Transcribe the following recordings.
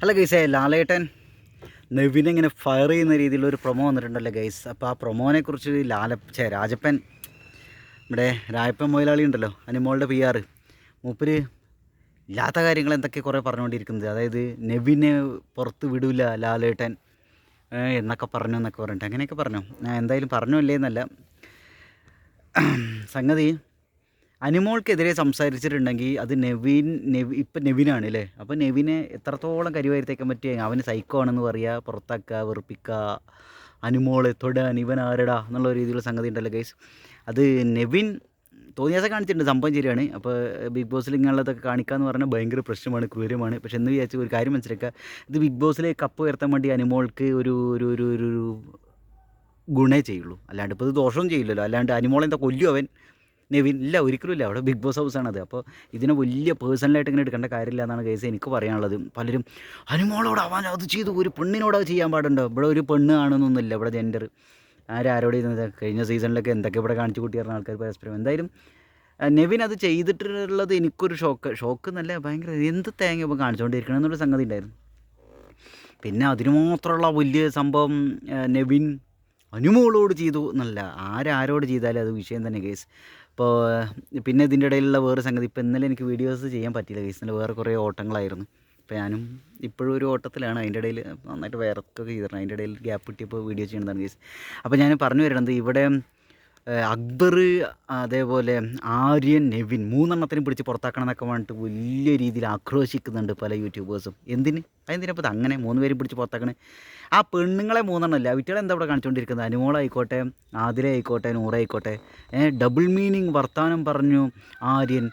അല്ല ഗൈസേ ലാലേട്ടൻ നെവിനെ ഇങ്ങനെ ഫയർ ചെയ്യുന്ന രീതിയിലുള്ള ഒരു പ്രൊമോ വന്നിട്ടുണ്ടല്ലോ ഗൈസ് അപ്പോൾ ആ പ്രൊമോനെക്കുറിച്ച് ലാല ചേ രാജപ്പൻ ഇവിടെ രാജപ്പൻ മൊയിലാളി ഉണ്ടല്ലോ അനിമോളുടെ പി ആർ മൂപ്പര് ഇല്ലാത്ത കാര്യങ്ങൾ എന്തൊക്കെ കുറേ പറഞ്ഞുകൊണ്ടിരിക്കുന്നത് അതായത് നെവിനെ പുറത്ത് വിടില്ല ലാലേട്ടൻ എന്നൊക്കെ പറഞ്ഞു എന്നൊക്കെ പറഞ്ഞിട്ട്. അങ്ങനെയൊക്കെ പറഞ്ഞു. ഞാൻ എന്തായാലും പറഞ്ഞു അല്ലേ എന്നല്ല സംഗതി അനിമോൾക്കെതിരെ സംസാരിച്ചിട്ടുണ്ടെങ്കിൽ അത് നെവിൻ നെവി ഇപ്പം നെവിനാണ് അല്ലേ അപ്പോൾ നെവിനെ എത്രത്തോളം കരിവാരിത്തേക്കാൻ പറ്റിയ? അവന് സൈക്കോ ആണെന്ന് പറയുക പുറത്താക്കുക വെറുപ്പിക്കുക അനുമോളെ തൊടാൻ ഇവൻ ആരടാ എന്നുള്ള രീതിയിലുള്ള സംഗതി ഉണ്ടല്ലോ ഗൈസ് അത് നെവിൻ തോന്നിയാസം കാണിച്ചിട്ടുണ്ട് സംഭവം ശരിയാണ്. അപ്പോൾ ബിഗ് ബോസിൽ ഇങ്ങനെയുള്ളതൊക്കെ കാണിക്കാന്ന് പറഞ്ഞാൽ ഭയങ്കര പ്രശ്നമാണ് ക്രൂരമാണ്. പക്ഷെ എന്ന് വിചാരിച്ച് ഒരു കാര്യം മനസ്സിലാക്കുക ഇത് ബിഗ് ബോസിലെ കപ്പ് ഉയർത്താൻ വേണ്ടി അനുമോൾക്ക് ഒരു ഒരു ഒരു ഒരു ഗുണേ ചെയ്യുള്ളൂ. അല്ലാണ്ട് ഇപ്പോൾ ഇത് ദോഷവും ചെയ്യില്ലല്ലോ. അല്ലാണ്ട് അനുമോളെന്താ കൊല്ലും അവൻ? നെവിൻ ഇല്ല ഒരിക്കലും ഇല്ല. അവിടെ ബിഗ് ബോസ് ഹൗസാണ് അത് അപ്പോൾ ഇതിനെ വലിയ പേഴ്സണലായിട്ട് ഇങ്ങനെ എടുക്കേണ്ട കാര്യമില്ല എന്നാണ് കേസ് എനിക്ക് പറയാനുള്ളത്. പലരും അനുമോളോട് അവൻ അത് ചെയ്തു. ഒരു പെണ്ണിനോട് അത് ചെയ്യാൻ പാടുണ്ടോ? ഇവിടെ ഒരു പെണ്ണ് ആണെന്നൊന്നുമില്ല ഇവിടെ ജെൻഡർ ആരാരോട് കഴിഞ്ഞ സീസണിലൊക്കെ എന്തൊക്കെ ഇവിടെ കാണിച്ചു കൂട്ടിയിരുന്ന ആൾക്കാർ പരസ്പരം. എന്തായാലും നെവിൻ അത് ചെയ്തിട്ടുള്ളത് എനിക്കൊരു ഷോക്ക് ഷോക്ക് നല്ല ഭയങ്കര എന്ത് തേങ്ങ ഇപ്പോൾ കാണിച്ചുകൊണ്ടിരിക്കണം എന്നുള്ള സംഗതി ഉണ്ടായിരുന്നു. പിന്നെ അതിന് മാത്രമുള്ള വലിയ സംഭവം നെവിൻ അനുമോളോട് ചെയ്തു എന്നല്ല ആരാരോട് ചെയ്താലും അത് വിഷയം തന്നെ കേസ് ഇപ്പോൾ പിന്നെ ഇതിന്റെ ഇടയിലുള്ള വേറെ സംഗതി ഇപ്പോൾ ഇന്നലെ എനിക്ക് വീഡിയോസ് ചെയ്യാൻ പറ്റിയില്ല കേസ് ഇന്നലെ വേറെ കുറേ ഓട്ടങ്ങളായിരുന്നു. ഇപ്പോൾ ഞാനും ഇപ്പോഴും ഒരു ഓട്ടത്തിലാണ്. അതിന്റെ ഇടയിൽ നന്നായിട്ട് വേറൊക്കെ ചെയ്തിട്ടുണ്ട്. അതിന്റെ ഇടയിൽ ഗ്യാപ്പ് കിട്ടിയപ്പോൾ വീഡിയോ ചെയ്യുന്നതാണ് കേസ് അപ്പോൾ ഞാൻ പറഞ്ഞു വരുന്നത് ഇവിടെ അക്ബർ അതേപോലെ ആര്യൻ നെവിൻ മൂന്നെണ്ണത്തിനും പിടിച്ച് പുറത്താക്കണം എന്നൊക്കെ പറഞ്ഞിട്ട് വലിയ രീതിയിൽ ആക്രോശിക്കുന്നുണ്ട് പല യൂട്യൂബേഴ്സും. എന്തിന്? അതെന്തിനപ്പോൾ അത് അങ്ങനെ മൂന്ന് പേരും പിടിച്ച് പുറത്താക്കണേ? ആ പെണ്ണുങ്ങളെ മൂന്നെണ്ണമല്ല അവറ്റകളെ എന്താ ഇവിടെ കാണിച്ചുകൊണ്ടിരിക്കുന്നത് അനുമോളായിക്കോട്ടെ ആതിര ആയിക്കോട്ടെ നൂറായിക്കോട്ടെ ഡബിൾ മീനിങ് വർത്താനം പറഞ്ഞു ആര്യൻ.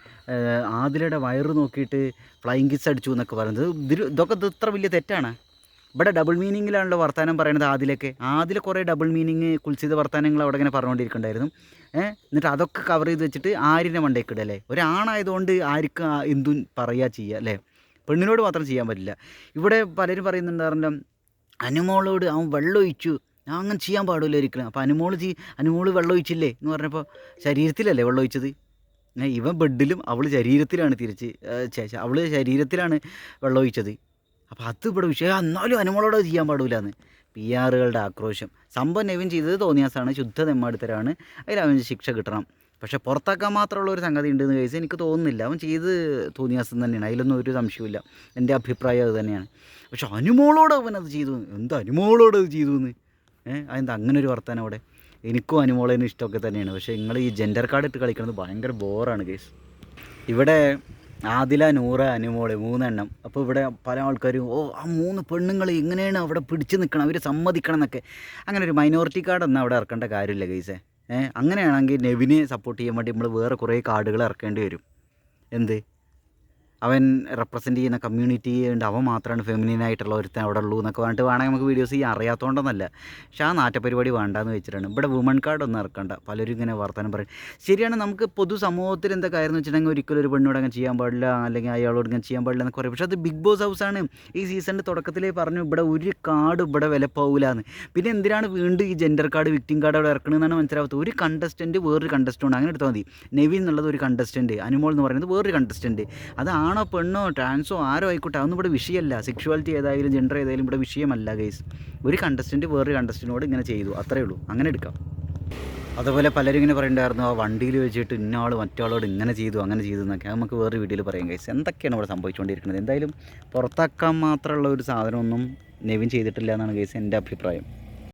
ആതിരയുടെ വയറ് നോക്കിയിട്ട് ഫ്ലൈങ് കിസ് അടിച്ചു എന്നൊക്കെ പറയുന്നത്. ഇതൊക്കെ ഇത് ഇത്ര വലിയ തെറ്റാണ്? ഇവിടെ ഡബിൾ മീനിങ്ങിലാണല്ലോ വർത്തമാനം പറയുന്നത് ആദിലൊക്കെ. ആദിലെ കുറേ ഡബിൾ മീനിങ് കുൽസിത വർത്തമാനങ്ങൾ അവിടെ ഇങ്ങനെ പറഞ്ഞുകൊണ്ടിരിക്കണ്ടായിരുന്നു ഏഹ് എന്നിട്ട് അതൊക്കെ കവർ ചെയ്ത് വെച്ചിട്ട് ആരിനെ മണ്ടേക്കിടുക അല്ലേ ഒരാണായതുകൊണ്ട് ആർക്ക് എന്തു പറയുക ചെയ്യുക അല്ലേ? പെണ്ണിനോട് മാത്രം ചെയ്യാൻ പറ്റില്ല. ഇവിടെ പലരും പറയുന്നുണ്ടായിരുന്നല്ലോ അനുമോളോട് അവൻ വെള്ളം ഒഴിച്ചു ഞാൻ അങ്ങനെ ചെയ്യാൻ പാടില്ല ഒരിക്കലും. അപ്പോൾ അനുമോൾ ചെയ് അനുമോൾ വെള്ളം ഒഴിച്ചില്ലേ എന്ന് പറഞ്ഞപ്പോൾ ശരീരത്തിലല്ലേ വെള്ളം ഒഴിച്ചത് ഇവൻ ബെഡിലും അവൾ ശരീരത്തിലാണ് തിരിച്ച് അവൾ ശരീരത്തിലാണ് വെള്ളം ഒഴിച്ചത് അപ്പോൾ അത് ഇവിടെ വിഷയം. എന്നാലും അനുമോളോട് ചെയ്യാൻ പാടില്ല എന്ന് പി ആറുകളുടെ ആക്രോശം. സംഭവം നെവിൻ ചെയ്തത് തോന്നിയാസാണ്. ശുദ്ധ തെമ്മാടിത്തരാണ്. അതിൽ അവന് ശിക്ഷ കിട്ടണം. പക്ഷേ പുറത്താക്കാൻ മാത്രമുള്ള ഒരു സംഗതി ഉണ്ടെന്ന് കഴിച്ചാൽ എനിക്ക് തോന്നുന്നില്ല. അവൻ ചെയ്ത് തോന്നിയാസം തന്നെയാണ്. അതിലൊന്നും ഒരു സംശയമില്ല എന്റെ അഭിപ്രായം അത് തന്നെയാണ്. പക്ഷെ അനുമോളോട് അവൻ അത് ചെയ്തു. എന്താ അനുമോളോട് അത് ചെയ്തു എന്ന് ഏഹ് അതെന്താ അങ്ങനെ ഒരു വർത്താനം അവിടെ? എനിക്കും അനുമോളേനും ഇഷ്ടമൊക്കെ തന്നെയാണ്. പക്ഷേ നിങ്ങൾ ഈ ജെൻഡർ കാർഡ് ഇട്ട് കളിക്കുന്നത് ഭയങ്കര ബോറാണ് കേസ് ഇവിടെ ആദില നൂറ അനുമോൾ മൂന്നെണ്ണം. അപ്പോൾ ഇവിടെ പല ആൾക്കാരും ഓ ആ മൂന്ന് പെണ്ണുങ്ങൾ എങ്ങനെയാണ് അവിടെ പിടിച്ചു നിൽക്കണം അവർ സമ്മതിക്കണം എന്നൊക്കെ. അങ്ങനെ ഒരു മൈനോറിറ്റി കാർഡ് ഒന്നും അവിടെ ഇറക്കേണ്ട കാര്യമില്ല ഗൈസേ. അങ്ങനെയാണെങ്കിൽ നെവിനെ സപ്പോർട്ട് ചെയ്യാൻ വേണ്ടി നമ്മൾ വേറെ കുറേ കാർഡുകൾ ഇറക്കേണ്ടി വരും. എന്ത്? അവൻ റെപ്രസെന്റ് ചെയ്യുന്ന കമ്മ്യൂണിറ്റി ഉണ്ട്. അവൻ മാത്രമാണ് ഫെമിനിൻ ആയിട്ടുള്ള ഒരുത്തൻ അവിടെ ഉള്ളൂ എന്നൊക്കെ പറഞ്ഞിട്ട് വേണമെങ്കിൽ നമുക്ക് വീഡിയോസ് ചെയ്യാൻ അറിയാത്തതുകൊണ്ടൊന്നല്ല പക്ഷേ ആ നാട്ടപരിപാടി വേണ്ടെന്ന് വെച്ചിട്ടാണ്. ഇവിടെ വുമൺ കാർഡ് ഒന്നും ഇറക്കണ്ട. പലരും ഇങ്ങനെ വർത്തമാനം പറയും. ശരിയാണ് നമുക്ക് പൊതു സമൂഹത്തിൽ എന്താ കാര്യം എന്ന് വെച്ചിട്ടുണ്ടെങ്കിൽ ഒരിക്കലും ഒരു പെണ്ണോട് അങ്ങനെ ചെയ്യാൻ പാടില്ല അല്ലെങ്കിൽ അയാളോട് ഇങ്ങനെ ചെയ്യാൻ പാടില്ല എന്നൊക്കെ പറയും. പക്ഷേ അത് ബിഗ് ബോസ് ഹൗസാണ് ഈ സീസണിന്റെ തുടക്കത്തിലേ പറഞ്ഞു ഇവിടെ ഒരു കാർഡ് ഇവിടെ വിലപ്പോവില്ലാന്ന് പിന്നെ എന്തിനാണ് വീണ്ടും ഈ ജെൻഡർ കാർഡ് വിക്ടിം കാർഡ് അവിടെ ഇറക്കണമെന്നാണ് മനസ്സിലാവാത്തത്? ഒരു കണ്ടസ്റ്റന്റ് വേറൊരു കണ്ടസ്റ്റന്റ് അങ്ങനെ എടുത്താൽ മതി. നെവിൻ എന്നുള്ളത് ഒരു കണ്ടസ്റ്റന്റ് അനുമോൾ എന്ന് പറയുന്നത് വേറൊരു കണ്ടസ്റ്റന്റ് അത് ആണോ പെണ്ണോ ട്രാൻസോ ആരോ ആയിക്കോട്ടെ അതൊന്നും ഇവിടെ വിഷയമല്ല. സെക്ഷുവാലിറ്റി ഏതായാലും ജെൻഡർ ഏതായാലും ഇവിടെ വിഷയമല്ല ഗൈസ് ഒരു കണ്ടസ്റ്റന്റ് വേറൊരു കണ്ടസ്റ്റന്റിനോട് ഇങ്ങനെ ചെയ്തു അത്രേ ഉള്ളൂ. അങ്ങനെ എടുക്കാം. അതുപോലെ പലരും ഇങ്ങനെ പറയുന്നുണ്ടായിരുന്നു ആ വണ്ടിയിൽ വെച്ചിട്ട് ഇന്നാൾ മറ്റാളോട് ഇങ്ങനെ ചെയ്തു അങ്ങനെ ചെയ്തു എന്നൊക്കെ. നമുക്ക് വേറെ വീഡിയോയിൽ പറയാം ഗൈസ് എന്തൊക്കെയാണ് ഇവിടെ സംഭവിച്ചുകൊണ്ടിരിക്കുന്നത്? എന്തായാലും പുറത്താക്കാൻ മാത്രമുള്ള ഒരു സാധനമൊന്നും നെവിൻ ചെയ്തിട്ടില്ല എന്നാണ് ഗൈസ് എന്റെ അഭിപ്രായം.